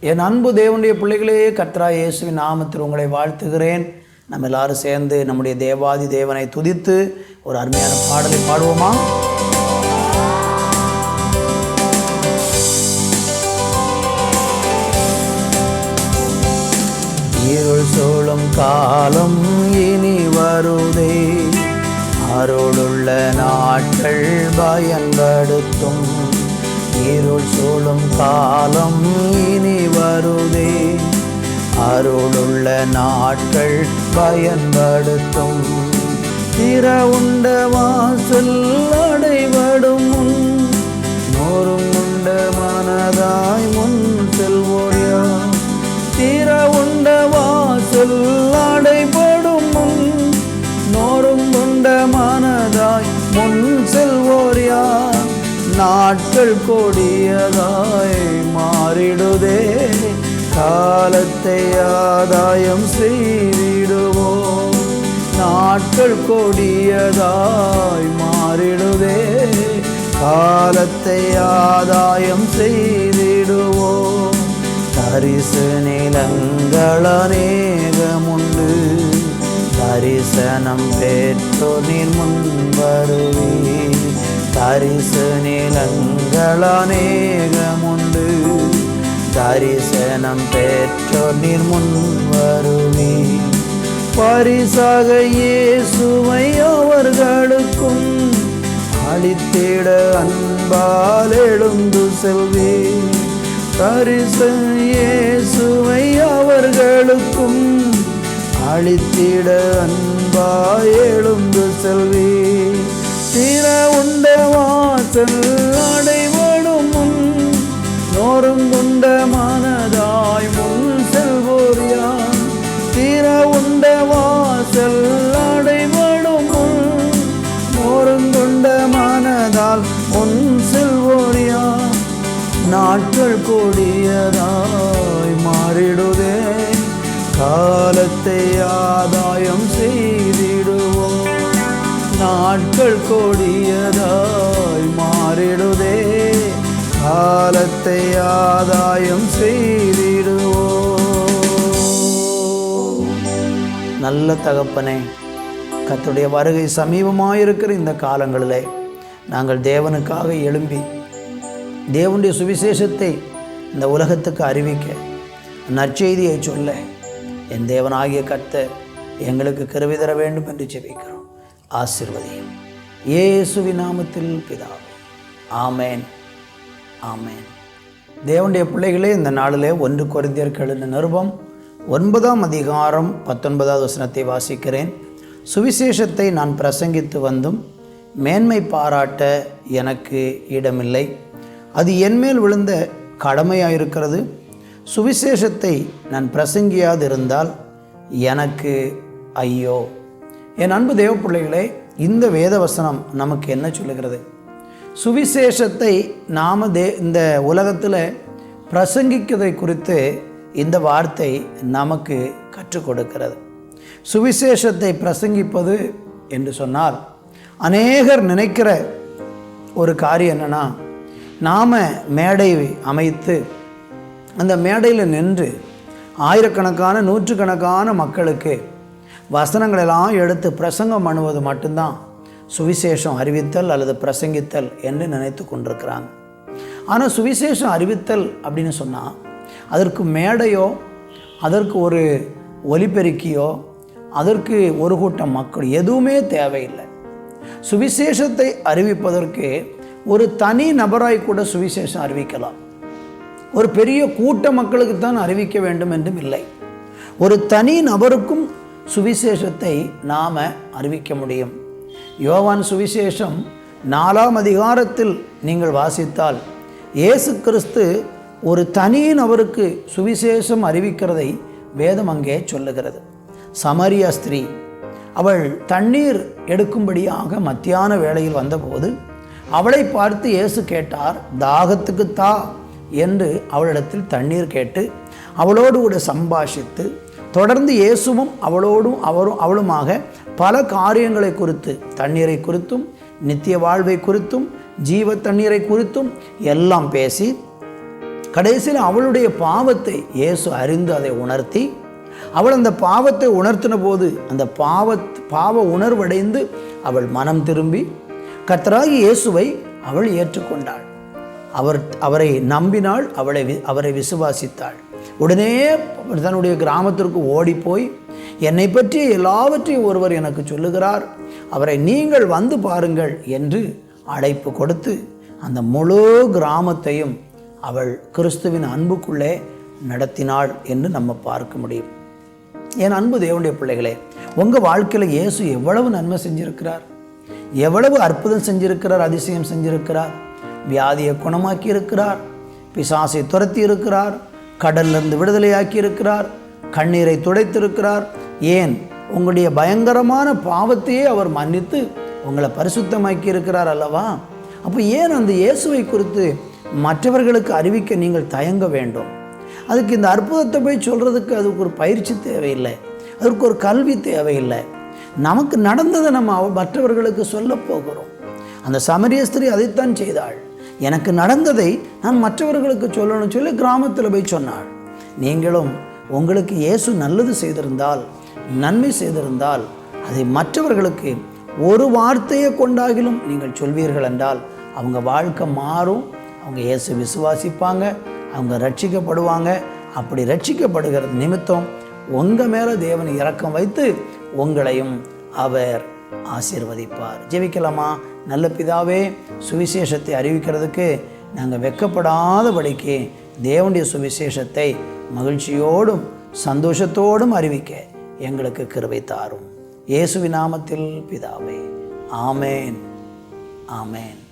என் அன்பு தேவனுடைய பிள்ளைகளே கத்ரா இயேசுவின் நாமத்தில் உங்களை வாழ்த்துகிறேன். நம்ம எல்லாரும் சேர்ந்து நம்முடைய தேவாதி தேவனை துதித்து ஒரு அருமையான பாடலை பாடுவோமா? இருள் சூழும் காலம் இனி வருதே. அருளுள்ள நாட்கள் பயன்படுத்தும். இருள் சூழும் காலம் அருளுள்ள நாட்கள் பயன்படுத்தும். திற உண்ட வாசல் அடைபடும் முன் நோரும் உண்ட மனதாய் முன் செல்வோர் யார் திற உண்ட வாசல் அடைபடும் முன் நோரும் உண்ட மனதாய் முன் செல்வோர் யார் நாட்கள் கொடியதாய் மாறிடுதே. காலத்தை ஆதாயம் செய்திடுவோம் நாட்கள் கொடியதாய் மாறிடுதே காலத்தை ஆதாயம் செய்திடுவோம் தரிசு நிலங்கள் அநேகமுண்டு. தரிசனம் பெற்றோ நீர் முன் தரிசு நிலங்கள் அநேகமுண்டு. தரிசனம் பெற்றோ நீர் முன் வருவீர் பரிசாக இயேசுவை அவர்களுக்கும் அளித்திட அன்பால் எழுந்து செல்வே. தரிசு இயேசுவை அவர்களுக்கும் அளித்திட அன்பாய் எழுந்து செல்வே. திற உண்ட வாசல் அடைவடும் முன் நோருங்குண்ட நாட்கள் கொடியதாய் மாறிடுதே. காலத்தை ஆதாயம் செய்திடுவோம். நாட்கள் கொடியதாய் மாறிடுதே. காலத்தை ஆதாயம் செய்திடுவோம். நல்ல தகப்பனே கத்துடைய வருகை சமீபமாயிருக்கிற இந்த காலங்களிலே நாங்கள் தேவனுக்காக எழும்பி தேவனுடைய சுவிசேஷத்தை இந்த உலகத்துக்கு அறிவிக்க நற்செய்தியை சொல்ல என் தேவனாகிய கர்த்தர் எங்களுக்கு கருவி தர வேண்டும் என்று ஜெபிக்கிறோம். ஆசிர்வதியும். ஏசுவி நாமத்தில் பிதாவே. ஆமேன். ஆமேன். தேவனுடைய பிள்ளைகளே இந்த நாளிலே ஒன்று குறைந்தியர்கள் என்ற நிருபம் ஒன்பதாம் அதிகாரம் பத்தொன்பதாவது வசனத்தை வாசிக்கிறேன். சுவிசேஷத்தை நான் பிரசங்கித்து வந்தும் மேன்மை பாராட்ட எனக்கு இடமில்லை. அது என்மேல் விழுந்த கடமையாக இருக்கிறது சுவிசேஷத்தை நான் பிரசங்கியாது இருந்தால் எனக்கு ஐயோ. என் அன்பு தேவ பிள்ளைகளே இந்த வேத வசனம் நமக்கு என்ன சொல்லுகிறது? சுவிசேஷத்தை நாம் தே இந்த உலகத்தில் பிரசங்கிக்கிறதை குறித்து இந்த வார்த்தை நமக்கு கற்றுக் கொடுக்கிறது சுவிசேஷத்தை பிரசங்கிப்பது என்று சொன்னால் அநேகர் நினைக்கிற ஒரு காரியம் என்னென்னா நாம் மேடை அமைத்து அந்த மேடையில் நின்று ஆயிரக்கணக்கான நூற்றுக்கணக்கான மக்களுக்கு வசனங்களெல்லாம் எடுத்து பிரசங்கம் பண்ணுவது மட்டும்தான் சுவிசேஷம் அறிவித்தல் அல்லது பிரசங்கித்தல் என்று நினைத்து கொண்டிருக்கிறாங்க. ஆனால் சுவிசேஷம் அறிவித்தல் அப்படின்னு சொன்னால் அதற்கு மேடையோ அதற்கு ஒரு ஒலிபெருக்கியோ அதற்கு ஒரு கூட்டம் மக்கள் எதுவுமே தேவையில்லை. சுவிசேஷத்தை அறிவிப்பதற்கு ஒரு தனி நபராய் கூட சுவிசேஷம் அறிவிக்கலாம். ஒரு பெரிய கூட்ட மக்களுக்கு தான் அறிவிக்க வேண்டும் என்றும் இல்லை. ஒரு தனி நபருக்கும் சுவிசேஷத்தை நாம் அறிவிக்க முடியும். யோவான் சுவிசேஷம் நாலாம் அதிகாரத்தில் நீங்கள் வாசித்தால் இயேசு கிறிஸ்து ஒரு தனி நபருக்கு சுவிசேஷம் அறிவிக்கிறதை வேதம் அங்கே சொல்லுகிறது. சமரியா ஸ்திரீ அவள் தண்ணீர் எடுக்கும்படியாக மத்தியான வேளையில் வந்தபோது அவளை பார்த்து இயேசு கேட்டார் தாகத்துக்கு தா என்று அவளிடத்தில் தண்ணீர் கேட்டு அவளோடு கூட சம்பாஷித்து தொடர்ந்து இயேசுவும் அவளோடும் அவரும் அவளுமாக பல காரியங்களை குறித்து தண்ணீரை குறித்தும் நித்திய வாழ்வை குறித்தும் ஜீவ தண்ணீரை குறித்தும் எல்லாம் பேசி கடைசியில் அவளுடைய பாவத்தை இயேசு அறிந்து அதை உணர்த்தி அவள் அந்த பாவத்தை உணர்த்தின போது அந்த பாவ பாவ உணர்வடைந்து அவள் மனம் திரும்பி கத்தராகி இயேசுவை அவள் ஏற்றுக்கொண்டாள். அவர் அவரை நம்பினாள் அவளை வி- அவரை விசுவாசித்தாள். உடனே தன்னுடைய கிராமத்திற்கு ஓடிப்போய் என்னை பற்றி எல்லாவற்றையும் ஒருவர் எனக்கு சொல்லுகிறார். அவரை நீங்கள் வந்து பாருங்கள் என்று அழைப்பு கொடுத்து அந்த முழு கிராமத்தையும் அவள் கிறிஸ்துவின் அன்புக்குள்ளே நடத்தினாள் என்று நம்ம பார்க்க முடியும். என் அன்பு தேவனுடைய பிள்ளைகளே உங்கள் வாழ்க்கையில் இயேசு எவ்வளவு நன்மை செஞ்சிருக்கிறார்? எவ்வளவு அற்புதம் செஞ்சிருக்கிறார் அதிசயம் செஞ்சிருக்கிறார் வியாதியை குணமாக்கி இருக்கிறார் பிசாசை துரத்தி இருக்கிறார் கடல்லிருந்து விடுதலையாக்கி இருக்கிறார் கண்ணீரை துடைத்திருக்கிறார். ஏன்? உங்களுடைய பயங்கரமான பாவத்தையே அவர் மன்னித்து உங்களை பரிசுத்தமாக்கி இருக்கிறார் அல்லவா? அப்போ ஏன் அந்த இயேசுவை குறித்து மற்றவர்களுக்கு அறிவிக்க நீங்கள் தயங்க வேண்டும்? அதுக்கு இந்த அற்புதத்தை போய் சொல்கிறதுக்கு அதுக்கு ஒரு பயிற்சி தேவையில்லை. அதற்கு ஒரு கல்வி தேவையில்லை. நமக்கு நடந்ததை நம்ம மற்றவர்களுக்கு சொல்ல போகிறோம். அந்த சமரிய ஸ்திரீ அதைத்தான் செய்தாள். எனக்கு நடந்ததை நான் மற்றவர்களுக்கு சொல்லணும்னு சொல்லி கிராமத்தில் போய் சொன்னாள். நீங்களும் உங்களுக்கு இயேசு நல்லது செய்திருந்தால் நன்மை செய்திருந்தால் அதை மற்றவர்களுக்கு ஒரு வார்த்தையை கொண்டாகிலும் நீங்கள் சொல்வீர்கள் என்றால் அவங்க வாழ்க்கை மாறும். அவங்க இயேசு விசுவாசிப்பாங்க அவங்க ரட்சிக்கப்படுவாங்க. அப்படி ரட்சிக்கப்படுகிறது நிமித்தம் உங்கள் மேலே தேவன் இறக்கம் வைத்து உங்களையும் அவர் ஆசீர்வதிப்பார். ஜெபிக்கலாமா? நல்ல பிதாவே சுவிசேஷத்தை அறிவிக்கிறதுக்கு நாங்கள் வெக்கப்படாதபடிக்கு தேவனுடைய சுவிசேஷத்தை மகிழ்ச்சியோடும் சந்தோஷத்தோடும் அறிவிக்க எங்களுக்கு கிருவை தாரும். இயேசுவின் நாமத்தில் பிதாவே. ஆமேன். ஆமேன்.